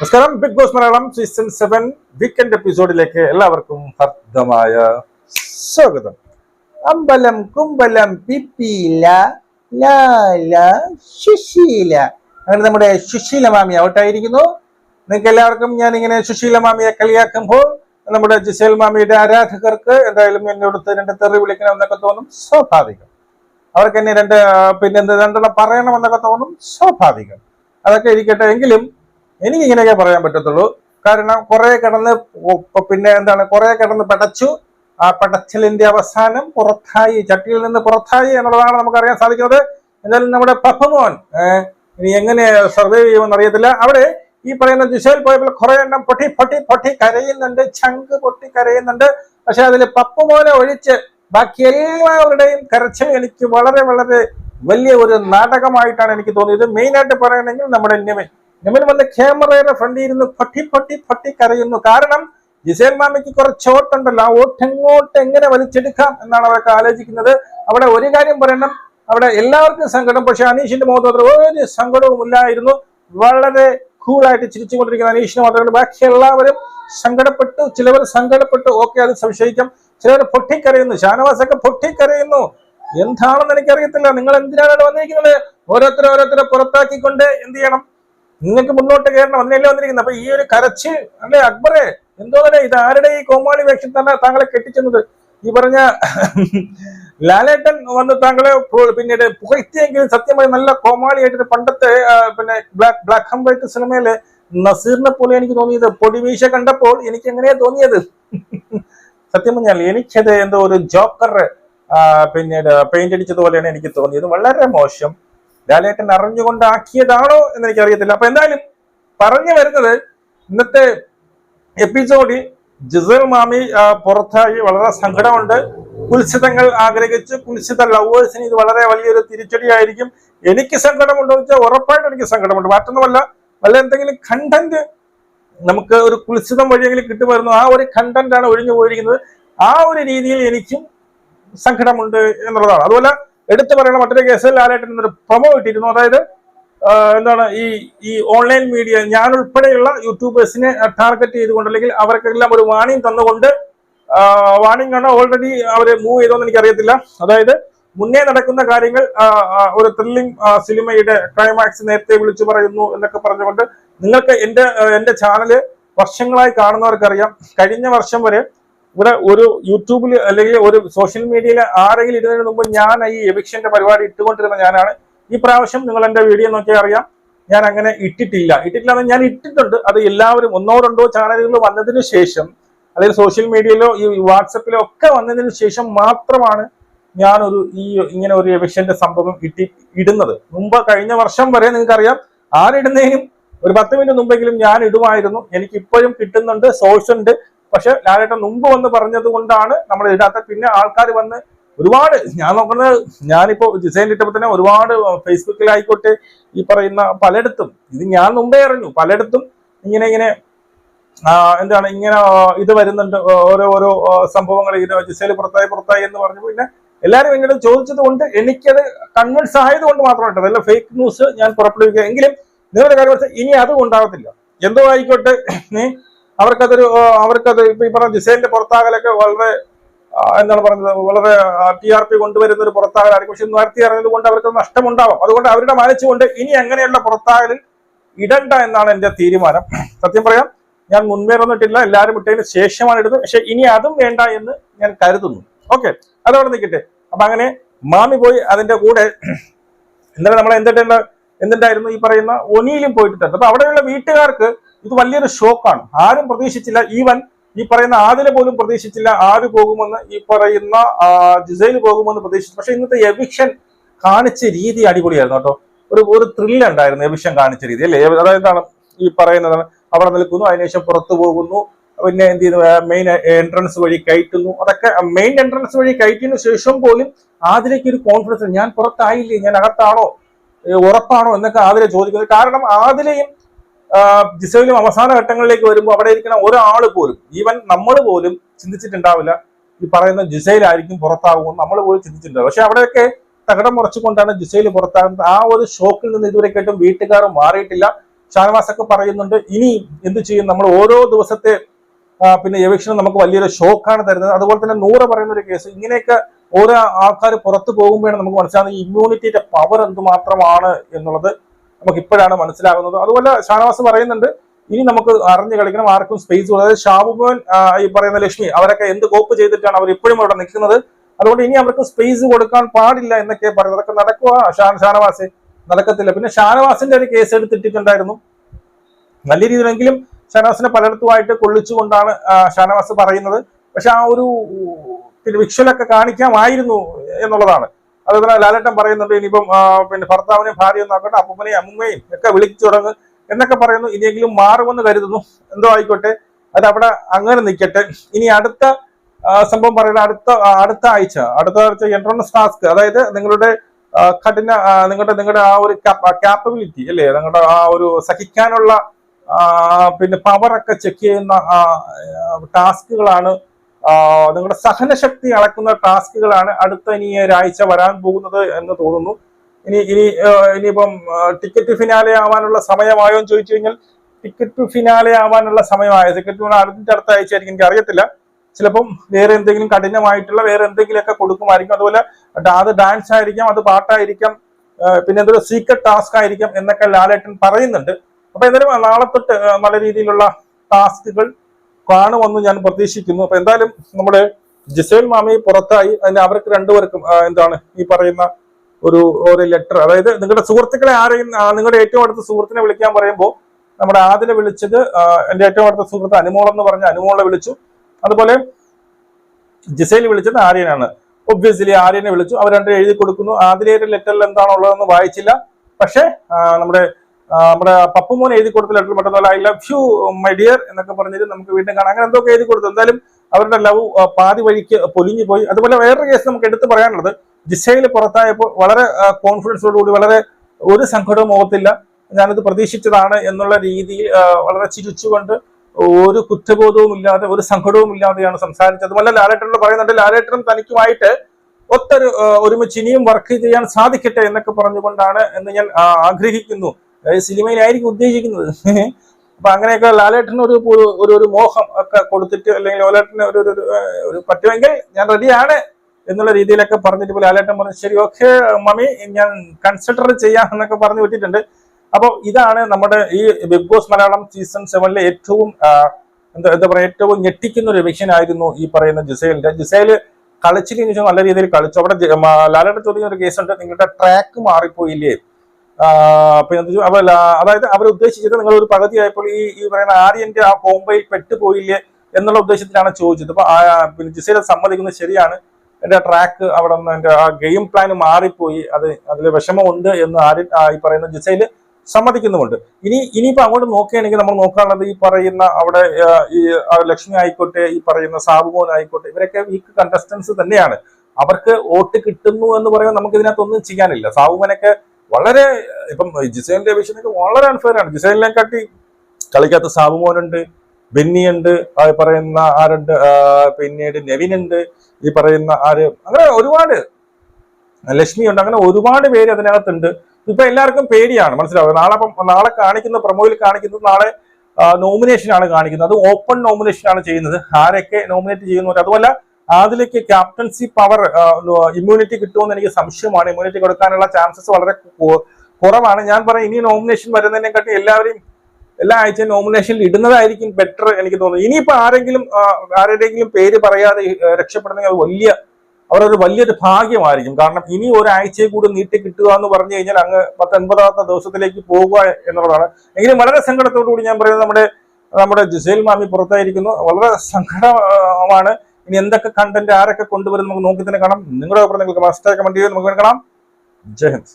നമസ്കാരം. Bigg Boss Malayalam season seven weekend എപ്പിസോഡിലേക്ക് എല്ലാവർക്കും ഹർദ്ദമായ സ്വാഗതം. അമ്പലം കുമ്പലം പിപ്പില ലാല സുശീല. അങ്ങനെ നമ്മുടെ സുശീല മാമി ഔട്ടായിരിക്കുന്നു. നിങ്ങൾക്ക് എല്ലാവർക്കും ഞാൻ ഇങ്ങനെ സുശീല മാമിയെ കളിയാക്കുമ്പോൾ നമ്മുടെ ജിസേൽ മാമിയുടെ ആരാധകർക്ക് എന്തായാലും എന്നോട് രണ്ട് തെറി വിളിക്കണമെന്നൊക്കെ തോന്നും സ്വാഭാവികം. അവർക്ക് എന്നെ രണ്ട് പിന്നെ രണ്ടെണ്ണം പറയണമെന്നൊക്കെ തോന്നും സ്വാഭാവികം. അതൊക്കെ ഇരിക്കട്ടെ. എങ്കിലും എനിക്ക് ഇങ്ങനെയൊക്കെ പറയാൻ പറ്റത്തുള്ളൂ. കാരണം കുറെ കിടന്ന് പിന്നെ എന്താണ് കുറെ കിടന്ന് പടച്ചു. ആ പടച്ചിലിന്റെ അവസാനം പുറത്തായി ചട്ടിയിൽ നിന്ന് പുറത്തായി എന്നുള്ളതാണ് നമുക്ക് അറിയാൻ സാധിക്കുന്നത്. എന്നാലും നമ്മുടെ പപ്പമോൻ ഇനി എങ്ങനെ സർവൈവ് ചെയ്യുമെന്ന് അറിയത്തില്ല. അവിടെ ഈ പറയുന്ന ദിശയിൽ പോയപ്പോൾ കുറെ എണ്ണം പൊട്ടി പൊട്ടി പൊട്ടി കരയുന്നുണ്ട് ചങ്ക് പൊട്ടി കരയുന്നുണ്ട്. പക്ഷെ അതിൽ പപ്പുമോനെ ഒഴിച്ച് ബാക്കി എല്ലാവരുടെയും കരച്ചിൽ എനിക്ക് വളരെ വളരെ വലിയ ഒരു നാടകമായിട്ടാണ് എനിക്ക് തോന്നിയത്. മെയിനായിട്ട് പറയണമെങ്കിൽ നമ്മുടെ നെമിൻ നെമിൻ വന്ന് ക്യാമറയുടെ ഫ്രണ്ടിൽ ഇരുന്ന് പൊട്ടി പൊട്ടി പൊട്ടി കരയുന്നു. കാരണം ജിസേൽ മാമിക്ക് കുറച്ച് ഓട്ടുണ്ടല്ലോ ആ ഓട്ട് എങ്ങോട്ട് എങ്ങനെ വലിച്ചെടുക്കാം എന്നാണ് അവരൊക്കെ ആലോചിക്കുന്നത്. അവിടെ ഒരു കാര്യം പറയണം. അവിടെ എല്ലാവർക്കും സങ്കടം. പക്ഷെ അനീഷിന്റെ മുഖത്ത് ഒരു സങ്കടവും ഇല്ലായിരുന്നു. വളരെ കൂളായിട്ട് ചിരിച്ചുകൊണ്ടിരിക്കുന്ന അനീഷിന് മാത്രമല്ല ബാക്കി എല്ലാവരും സങ്കടപ്പെട്ടു ചിലവർ സങ്കടപ്പെട്ടു. ഓക്കെ അത് സംശയിക്കാം. ചിലവർ പൊട്ടിക്കരയുന്നു. ഷാനവാസൊക്കെ പൊട്ടിക്കരയുന്നു. എന്താണെന്ന് എനിക്കറിയത്തില്ല. നിങ്ങൾ എന്തിനാണ് വന്നിരിക്കുന്നത്? ഓരോരുത്തരെ ഓരോരുത്തരെ പുറത്താക്കിക്കൊണ്ട് എന്ത് ചെയ്യണം? നിങ്ങൾക്ക് മുന്നോട്ട് കയറണം അന്നല്ലേ വന്നിരിക്കുന്നത്? അപ്പൊ ഈ ഒരു കരച്ച് അല്ലെ അക്ബറെ? എന്തോ തന്നെ ഇത് ആരുടെ ഈ കോമാളി വേഷം തന്നെ താങ്കളെ കെട്ടിച്ചെന്നത്? ഈ പറഞ്ഞ ലാലേട്ടൻ വന്ന് താങ്കളെ പിന്നീട് പുകഴ്ത്തിയെങ്കിലും സത്യമായി നല്ല കോമാളിയായിട്ട് പണ്ടത്തെ പിന്നെ ബ്ലാക്ക് ബ്ലാക്ക് ആൻഡ് വൈറ്റ് സിനിമയിലെ നസീറിനെ പോലെ എനിക്ക് തോന്നിയത്. പൊടിവീശ കണ്ടപ്പോൾ എനിക്ക് എങ്ങനെയാ തോന്നിയത്? സത്യം പറഞ്ഞാൽ എനിക്കത് എന്തോ ഒരു ജോക്കർ പിന്നീട് പെയിന്റ് അടിച്ചതുപോലെയാണ് എനിക്ക് തോന്നിയത്. വളരെ മോശം. ലാലേട്ടൻ അറിഞ്ഞുകൊണ്ടാക്കിയതാണോ എന്ന് എന്ന് എനിക്കറിയത്തില്ല അപ്പൊ എന്തായാലും പറഞ്ഞു വരുന്നത് ഇന്നത്തെ എപ്പിസോഡിൽ ജിസൽ മാമി പുറത്തായി വളരെ സങ്കടമുണ്ട്. കുൽസിതങ്ങൾ ആഗ്രഹിച്ച്. കുൽസിത ലവേഴ്സിന് ഇത് വളരെ വലിയൊരു തിരിച്ചടിയായിരിക്കും. എനിക്ക് സങ്കടമുണ്ടോ എന്ന് വെച്ചാൽ ഉറപ്പായിട്ട് എനിക്ക് സങ്കടമുണ്ട്. മറ്റൊന്നുമല്ല വല്ല എന്തെങ്കിലും കണ്ടന്റ് നമുക്ക് ഒരു കുൽസിതം വഴിയെങ്കിലും കിട്ടുമായിരുന്നു. ആ ഒരു കണ്ടന്റ് ആണ് ഒഴിഞ്ഞു പോയിരിക്കുന്നത്. ആ ഒരു രീതിയിൽ എനിക്കും സങ്കടമുണ്ട് എന്നുള്ളതാണ്. അതുപോലെ എടുത്തു പറയുന്ന മറ്റൊരു കേസ് ലാലേട്ടൻ എന്നൊരു പ്രൊമോ ഇട്ടിരുന്നു. അതായത് എന്താണ് ഈ ഈ ഓൺലൈൻ മീഡിയ ഞാൻ ഉൾപ്പെടെയുള്ള യൂട്യൂബേഴ്സിനെ ടാർഗറ്റ് ചെയ്തുകൊണ്ട് അല്ലെങ്കിൽ അവർക്കെല്ലാം ഒരു വാണിംഗ് തന്നുകൊണ്ട് വാണിംഗ് ആണ് ഓൾറെഡി അവർ മൂവ് ചെയ്തോന്ന് എനിക്കറിയത്തില്ല. അതായത് മുന്നേ നടക്കുന്ന കാര്യങ്ങൾ ഒരു ത്രില്ലിംഗ് സിനിമയുടെ ക്ലൈമാക്സ് നേരത്തെ വിളിച്ചു പറയുന്നു എന്നൊക്കെ പറഞ്ഞുകൊണ്ട് നിങ്ങൾക്ക് എന്റെ എന്റെ ചാനൽ വർഷങ്ങളായി കാണുന്നവർക്കറിയാം. കഴിഞ്ഞ വർഷം വരെ ഇവിടെ ഒരു യൂട്യൂബിൽ അല്ലെങ്കിൽ ഒരു സോഷ്യൽ മീഡിയയിൽ ആരെങ്കിലും ഇരുന്നതിന് മുമ്പ് ഞാൻ ഈ എവിക്ഷന്റെ പരിപാടി ഇട്ടുകൊണ്ടിരുന്ന ഞാനാണ്. ഈ പ്രാവശ്യം നിങ്ങൾ എന്റെ വീഡിയോ നോക്കിയാൽ അറിയാം. ഞാൻ അങ്ങനെ ഇട്ടിട്ടില്ല. ഇട്ടിട്ടില്ല ഞാൻ ഇട്ടിട്ടുണ്ട്. അത് എല്ലാവരും ഒന്നോ രണ്ടോ ചാനലുകൾ വന്നതിന് ശേഷം അല്ലെങ്കിൽ സോഷ്യൽ മീഡിയയിലോ ഈ വാട്സപ്പിലോ ഒക്കെ വന്നതിന് ശേഷം മാത്രമാണ് ഞാനൊരു ഈ ഇങ്ങനെ ഒരു എവിക്ഷന്റെ സംഭവം ഇട്ടി ഇടുന്നത്. മുമ്പ് കഴിഞ്ഞ വർഷം വരെ നിങ്ങൾക്കറിയാം ആരിടുന്നതിനും ഒരു പത്ത് മിനിറ്റ് മുമ്പെങ്കിലും ഞാൻ ഇടുമായിരുന്നു. എനിക്ക് ഇപ്പോഴും കിട്ടുന്നുണ്ട് സോഴ്സ് ഉണ്ട് പക്ഷെ ലാലേട്ടൻ മുമ്പ് വന്ന് പറഞ്ഞത് കൊണ്ടാണ് നമ്മൾ ഇടാത്ത പിന്നെ ആൾക്കാർ വന്ന് ഒരുപാട് ഞാൻ നോക്കുന്നത് ഞാനിപ്പോ ഡിസൈൻ ഇട്ടപ്പോൾ തന്നെ ഒരുപാട് ഫേസ്ബുക്കിലായിക്കോട്ടെ ഈ പറയുന്ന പലയിടത്തും. ഇത് ഞാൻ മുമ്പേ അറിഞ്ഞു. പലയിടത്തും ഇങ്ങനെ ഇങ്ങനെ എന്താണ് ഇങ്ങനെ ഇത് വരുന്നുണ്ട്. ഓരോ ഓരോ സംഭവങ്ങൾ ഇങ്ങനെ ജിസേൽ പുറത്തായി പുറത്തായി എന്ന് പറഞ്ഞു പിന്നെ എല്ലാവരും എന്നോട് ചോദിച്ചത് കൊണ്ട് എനിക്കത് കൺവിൻസ് ആയത് കൊണ്ട് മാത്രമായിട്ട് അതല്ല ഫേക്ക് ന്യൂസ് ഞാൻ പുറപ്പെടുവിക്കുക. എങ്കിലും നിങ്ങളുടെ കാര്യം ഇനി അതും ഉണ്ടാകത്തില്ല എന്തോ ആയിക്കോട്ടെ അവർക്കതൊരു അവർക്കത് ഇപ്പൊ ഈ പറഞ്ഞ ജിസേലിന്റെ പുറത്താകലൊക്കെ വളരെ എന്താണ് പറഞ്ഞത് വളരെ ടി ആർ പി കൊണ്ടുവരുന്ന ഒരു പുറത്താകലായിരിക്കും. പക്ഷെ നേരത്തെ അറിഞ്ഞത് കൊണ്ട് അവർക്ക് നഷ്ടമുണ്ടാവും. അതുകൊണ്ട് അവരുടെ മാനിച്ചുകൊണ്ട് ഇനി എങ്ങനെയുള്ള പുറത്താകലിൽ ഇടണ്ട എന്നാണ് എന്റെ തീരുമാനം. സത്യം പറയാം ഞാൻ മുൻപേ വന്നിട്ടില്ല എല്ലാവരും ഇട്ടതിന് ശേഷമാണ് ഇടുന്നത്. പക്ഷെ ഇനി അതും വേണ്ട എന്ന് ഞാൻ കരുതുന്നു. ഓക്കെ അതവിടെ നിൽക്കട്ടെ. അപ്പൊ അങ്ങനെ മാമി പോയി അതിന്റെ കൂടെ ഇന്നലെ നമ്മൾ എന്തിട്ടുണ്ട് എന്തുണ്ടായിരുന്നു ഈ പറയുന്ന ഒനിയിലും പോയിട്ടുണ്ട്. അപ്പൊ അവിടെയുള്ള വീട്ടുകാർക്ക് ഇത് വലിയൊരു ഷോക്കാണ്. ആരും പ്രതീക്ഷിച്ചില്ല. ഈവൻ ഈ പറയുന്ന ആദില പോലും പ്രതീക്ഷിച്ചില്ല ആര് പോകുമെന്ന്. ഈ പറയുന്ന ജിസൈൽ പോകുമെന്ന് പ്രതീക്ഷിച്ചു. പക്ഷെ ഇന്നത്തെ എവിക്ഷൻ കാണിച്ച രീതി അടിപൊളിയായിരുന്നു കേട്ടോ. ഒരു ഒരു ത്രില്ല് ഉണ്ടായിരുന്നു എവിഷൻ കാണിച്ച രീതി അല്ലേ? അതായത് ഈ പറയുന്നത് അവിടെ നിൽക്കുന്നു അതിനുശേഷം പുറത്തു പോകുന്നു പിന്നെ എന്ത് ചെയ്യുന്നു? മെയിൻ എൻട്രൻസ് വഴി കയറ്റുന്നു. അതൊക്കെ മെയിൻ എൻട്രൻസ് വഴി കയറ്റിയതിനു ശേഷം പോലും ആദിലേക്ക് ഒരു കോൺഫിഡൻസ് ഞാൻ പുറത്തായില്ലേ? ഞാൻ അകത്താണോ? ഉറപ്പാണോ? എന്നൊക്കെ ആതിലെ ചോദിക്കുന്നത്. കാരണം ആദിലയും ആ, ജിസയിലും അവസാന ഘട്ടങ്ങളിലേക്ക് വരുമ്പോൾ അവിടെ ഇരിക്കുന്ന ഒരാൾ പോലും ഈവൻ നമ്മൾ പോലും ചിന്തിച്ചിട്ടുണ്ടാവില്ല. ഈ പറയുന്ന ജിസയിലായിരിക്കും പുറത്താകുമെന്ന് നമ്മൾ പോലും ചിന്തിച്ചിട്ടുണ്ടാവും പക്ഷെ അവിടെയൊക്കെ തകടം മുറച്ചുകൊണ്ടാണ് ജിസയിൽ പുറത്താകുന്നത്. ആ ഒരു ഷോക്കിൽ നിന്ന് ഇതുവരെ കേട്ടും വീട്ടുകാർ മാറിയിട്ടില്ല. ഷാനവാസൊക്കെ പറയുന്നുണ്ട് ഇനി എന്ത് ചെയ്യും? നമ്മൾ ഓരോ ദിവസത്തെ പിന്നെ എവിക്ഷനും നമുക്ക് വലിയൊരു ഷോക്കാണ് തരുന്നത്. അതുപോലെ തന്നെ നൂറ് പറയുന്ന ഒരു കേസ് ഇങ്ങനെയൊക്കെ ഓരോ ആൾക്കാർ പുറത്തു പോകുമ്പോഴാണ് നമുക്ക് മനസ്സിലാകുന്നത് ഇമ്മ്യൂണിറ്റിയുടെ പവർ എന്തുമാത്രമാണ് എന്നുള്ളത്. നമുക്ക് ഇപ്പോഴാണ് മനസ്സിലാകുന്നത് അതുപോലെ ഷാനവാസ് പറയുന്നുണ്ട് ഇനി നമുക്ക് അറിഞ്ഞു കളിക്കണം ആർക്കും സ്പേസ് അതായത് ഷാബുമോൻ ഈ പറയുന്ന ലക്ഷ്മി അവരൊക്കെ എന്ത് കോപ്പ് ചെയ്തിട്ടാണ് അവർ ഇപ്പോഴും അവിടെ നിൽക്കുന്നത് അതുകൊണ്ട് ഇനി അവർക്ക് സ്പേസ് കൊടുക്കാൻ പാടില്ല എന്നൊക്കെ പറയുന്നത് അതൊക്കെ നടക്കുക ഷാൻ ഷാനവാസ് നടക്കത്തില്ല പിന്നെ ഷാനവാസിന്റെ ഒരു കേസ് എടുത്തിട്ടുണ്ടായിരുന്നു നല്ല രീതിയിലെങ്കിലും ഷാനവാസിനെ പലയിടത്തുമായിട്ട് കൊള്ളിച്ചുകൊണ്ടാണ് ഷാനവാസ് പറയുന്നത് പക്ഷെ ആ ഒരു വിക്ഷലൊക്കെ കാണിക്കാമായിരുന്നു എന്നുള്ളതാണ് അതുപോലെ ലാലേട്ടൻ പറയുന്നുണ്ട് ഇനിയിപ്പം പിന്നെ ഭർത്താവിനെയും ഭാര്യയും നോക്കട്ടെ അപ്പൂപ്പനെയും അമ്മൂമ്മയും ഒക്കെ വിളിച്ചു തുടങ്ങും എന്നൊക്കെ പറയുന്നു. ഇനിയെങ്കിലും മാറുമെന്ന് കരുതുന്നു. എന്തോ ആയിക്കോട്ടെ. അത് അവിടെ അങ്ങനെ നിൽക്കട്ടെ. ഇനി അടുത്ത സംഭവം പറയുന്നത് അടുത്ത അടുത്ത ആഴ്ച അടുത്ത ആഴ്ച എൻട്രൻസ് ടാസ്ക് അതായത് നിങ്ങളുടെ കഠിന നിങ്ങളുടെ നിങ്ങളുടെ ആ ഒരു ക്യാപ്പബിലിറ്റി അല്ലേ? നിങ്ങളുടെ ആ ഒരു സഹിക്കാനുള്ള പിന്നെ പവറൊക്കെ ചെക്ക് ചെയ്യുന്ന ടാസ്കുകളാണ് നിങ്ങളുടെ സഹനശക്തി അളക്കുന്ന ടാസ്കുകളാണ് അടുത്ത ഇനി ഒരാഴ്ച വരാൻ പോകുന്നത് എന്ന് തോന്നുന്നു. ഇനി ഇനി ഇനിയിപ്പം ടിക്കറ്റ് ഫിനാലെ ആവാനുള്ള സമയമായോ എന്ന് ചോദിച്ചു കഴിഞ്ഞാൽ ടിക്കറ്റ് ഫിനാലെ ആവാനുള്ള സമയമായോ? ടിക്കറ്റ് അടുത്ത അടുത്ത ആഴ്ച ആയിരിക്കും എനിക്ക് അറിയത്തില്ല. ചിലപ്പം വേറെ എന്തെങ്കിലും കഠിനമായിട്ടുള്ള വേറെ എന്തെങ്കിലുമൊക്കെ കൊടുക്കുമായിരിക്കും. അതുപോലെ അത് ഡാൻസ് ആയിരിക്കാം അത് പാട്ടായിരിക്കാം പിന്നെ എന്തൊരു സീക്രട്ട് ടാസ്ക് ആയിരിക്കാം എന്നൊക്കെ ലാലേട്ടൻ പറയുന്നുണ്ട്. അപ്പൊ എന്തായാലും നാളെ തൊട്ട് നല്ല രീതിയിലുള്ള ടാസ്കുകൾ കാണുമെന്ന് ഞാൻ പ്രതീക്ഷിക്കുന്നു. അപ്പൊ എന്തായാലും നമ്മുടെ ജിസേൽ മാമി പുറത്തായി. അതിന് അവർക്ക് രണ്ടുപേർക്കും എന്താണ് ഈ പറയുന്ന ഒരു ഒരു ലെറ്റർ അതായത് നിങ്ങളുടെ സുഹൃത്തുക്കളെ ആരെയും നിങ്ങളുടെ ഏറ്റവും അടുത്ത സുഹൃത്തിനെ വിളിക്കാൻ പറയുമ്പോൾ നമ്മുടെ ആദിനെ വിളിച്ചത് എന്റെ ഏറ്റവും അടുത്ത സുഹൃത്ത് അനുമോൾ എന്ന് പറഞ്ഞ അനുമോളെ വിളിച്ചു. അതുപോലെ ജിസേൽ വിളിച്ചത് ആര്യനാണ്. ഒബ്വിയസ്ലി ആര്യനെ വിളിച്ചു. അവർ രണ്ടും എഴുതി കൊടുക്കുന്നു. ആദിലയുടെ ലെറ്ററിൽ എന്താണുള്ളതെന്ന് വായിച്ചില്ല. പക്ഷേ നമ്മുടെ നമ്മുടെ പപ്പുമോൻ എഴുതി കൊടുത്ത ലെറ്റർ പെട്ടെന്ന് I love you my dear എന്നൊക്കെ പറഞ്ഞിട്ട് നമുക്ക് വീണ്ടും കാണാം. അങ്ങനെ എന്തൊക്കെ എഴുതി കൊടുത്തു? എന്തായാലും അവരുടെ ലവ് പാതി വഴിക്ക് പൊലിഞ്ഞു പോയി. അതുപോലെ വേറൊരു കേസ് നമുക്ക് എടുത്തു പറയാനുള്ളത്. ജിസയിൽ പുറത്തായപ്പോൾ വളരെ കോൺഫിഡൻസോടുകൂടി വളരെ ഒരു സങ്കടവും മുഖത്തില്ല. ഞാനത് പ്രതീക്ഷിച്ചതാണ് എന്നുള്ള രീതിയിൽ വളരെ ചിരിച്ചുകൊണ്ട് ഒരു കുറ്റബോധവും ഇല്ലാതെ ഒരു സങ്കടവും ഇല്ലാതെയാണ് സംസാരിച്ചത്. അതുപോലെ ലാലേട്ടനോട് പറയുന്നുണ്ട് ലാലേട്ടനും തനിക്കുമായിട്ട് ഒത്തൊരു ഒരുമിച്ച് ഇനിയും വർക്ക് ചെയ്യാൻ സാധിക്കട്ടെ എന്നൊക്കെ പറഞ്ഞുകൊണ്ടാണ് എന്ന് ഞാൻ ആഗ്രഹിക്കുന്നു. സിനിമയിലായിരിക്കും ഉദ്ദേശിക്കുന്നത്. അപ്പൊ അങ്ങനെയൊക്കെ ലാലേട്ടന് ഒരു ഒരു- ഒരു മോഹം ഒക്കെ കൊടുത്തിട്ട് അല്ലെങ്കിൽ ലാലേട്ടന് ഒരു ഒരു- പറ്റുമെങ്കിൽ ഞാൻ റെഡിയാണ് എന്നുള്ള രീതിയിലൊക്കെ പറഞ്ഞിട്ട് ഇപ്പോൾ ലാലേട്ടൻ പറഞ്ഞു ശരി ഓക്കെ മമ്മി ഞാൻ കൺസിഡർ ചെയ്യാം എന്നൊക്കെ പറഞ്ഞു വിട്ടിട്ടുണ്ട്. അപ്പോൾ ഇതാണ് നമ്മുടെ ഈ ബിഗ് ബോസ് മലയാളം സീസൺ സെവനിലെ ഏറ്റവും എന്താ എന്താ പറയുക ഏറ്റവും ഞെട്ടിക്കുന്ന ഒരു ആയിരുന്നു ഈ പറയുന്ന ജിസൈലിന്റെ. ജിസൈൽ കളിച്ചിട്ട് നല്ല രീതിയിൽ കളിച്ചു. അവിടെ ലാലേട്ടൻ ചോദിക്കുന്ന ഒരു കേസുണ്ട് നിങ്ങളുടെ ട്രാക്ക് മാറിപ്പോയില്ലേ? പിന്നെ എന്താ വെച്ചാ, അവ ലാ- അതായത് അവർ ഉദ്ദേശിച്ചത് നിങ്ങൾ ഒരു പകുതിയായപ്പോൾ ഈ ഈ പറയുന്ന ആര്യന്റെ ആ കോമ്പയിൽ പെട്ടുപോയില്ലേ എന്നുള്ള ഉദ്ദേശത്തിലാണ് ചോദിച്ചത്. അപ്പൊ പിന്നെ ജിസൈൽ സമ്മതിക്കുന്നത് ശരിയാണ്. എന്റെ ട്രാക്ക് അവിടെ നിന്ന് എന്റെ ആ ഗെയിം പ്ലാൻ മാറിപ്പോയി. അത് അതിൽ വിഷമമുണ്ട് എന്ന് ആര്യൻ ഈ പറയുന്ന ജിസൈൽ സമ്മതിക്കുന്നുമുണ്ട്. ഇനി ഇനിയിപ്പോ അങ്ങോട്ട് നോക്കുകയാണെങ്കിൽ നമ്മൾ നോക്കാനുള്ളത് ഈ പറയുന്ന അവിടെ ഈ ലക്ഷ്മി ആയിക്കോട്ടെ ഈ പറയുന്ന സാബുമോൻ ആയിക്കോട്ടെ ഇവരൊക്കെ വീക്ക് കണ്ടസ്റ്റൻസ് തന്നെയാണ്. അവർക്ക് വോട്ട് കിട്ടുന്നു എന്ന് പറയുമ്പോൾ നമുക്ക് ഇതിനകത്തൊന്നും ചെയ്യാനില്ല. സാബുമോനൊക്കെ വളരെ ഇപ്പം ജിസൈലിന്റെ വിഷയമൊക്കെ വളരെ അൺഫെയർ ആണ്. ജിസൈലിനെ കാട്ടി കളിക്കാത്ത സാബുമോനുണ്ട് ബെന്നിയുണ്ട് ആ പറയുന്ന ആരുണ്ട് പിന്നീട് പിന്നീട് നെവിനുണ്ട് ഈ പറയുന്ന ആര് അങ്ങനെ ഒരുപാട്. ലക്ഷ്മി ഉണ്ട് അങ്ങനെ ഒരുപാട് പേര് അതിനകത്തുണ്ട്. ഇപ്പൊ എല്ലാവർക്കും പേടിയാണ് മനസ്സിലാവുക നാളെ നാളെ കാണിക്കുന്ന പ്രൊമോയിൽ കാണിക്കുന്നത് നാളെ നോമിനേഷൻ ആണ് കാണിക്കുന്നത്. അത് ഓപ്പൺ നോമിനേഷൻ ആണ് ചെയ്യുന്നത്. ആരൊക്കെ നോമിനേറ്റ് ചെയ്യുന്നു അതുപോലെ അതിലേക്ക് ക്യാപ്റ്റൻസി പവർ ഇമ്മ്യൂണിറ്റി കിട്ടുമെന്ന് എനിക്ക് സംശയമാണ്. ഇമ്മ്യൂണിറ്റി കൊടുക്കാനുള്ള ചാൻസസ് വളരെ കുറവാണ്. ഞാൻ പറയും ഇനി നോമിനേഷൻ വരുന്നതിനെക്കാട്ടി എല്ലാവരെയും എല്ലാ ആഴ്ചയും നോമിനേഷനിൽ ഇടുന്നതായിരിക്കും ബെറ്റർ എനിക്ക് തോന്നുന്നു ഇനിയിപ്പോ ആരെങ്കിലും ആരുടെയെങ്കിലും പേര് പറയാതെ രക്ഷപ്പെടണമെങ്കിൽ അത് വലിയ അവരൊരു വലിയൊരു ഭാഗ്യമായിരിക്കും. കാരണം ഇനി ഒരാഴ്ചയെ കൂടി നീട്ടി കിട്ടുക എന്ന് പറഞ്ഞു കഴിഞ്ഞാൽ അങ്ങ് പത്തൊൻപതാമത്തെ ദിവസത്തിലേക്ക് പോകുക എന്നുള്ളതാണ്. എങ്കിലും വളരെ സങ്കടത്തോടു കൂടി ഞാൻ പറയുന്നത് നമ്മുടെ നമ്മുടെ ജുസൈൽ മാമി പുറത്തായിരിക്കുന്നു. വളരെ സങ്കടമാണ് ഇനി എന്തൊക്കെ കണ്ടന്റ് ആരൊക്കെ കൊണ്ടുവരും നമുക്ക് നോക്കി തന്നെ കാണാം. നിങ്ങളുടെ അഭിപ്രായം നിങ്ങൾക്ക് മസ്റ്റായി കമന്റ് ചെയ്ത് നമുക്ക് കാണാം. ജയ് ഹിന്ദ്.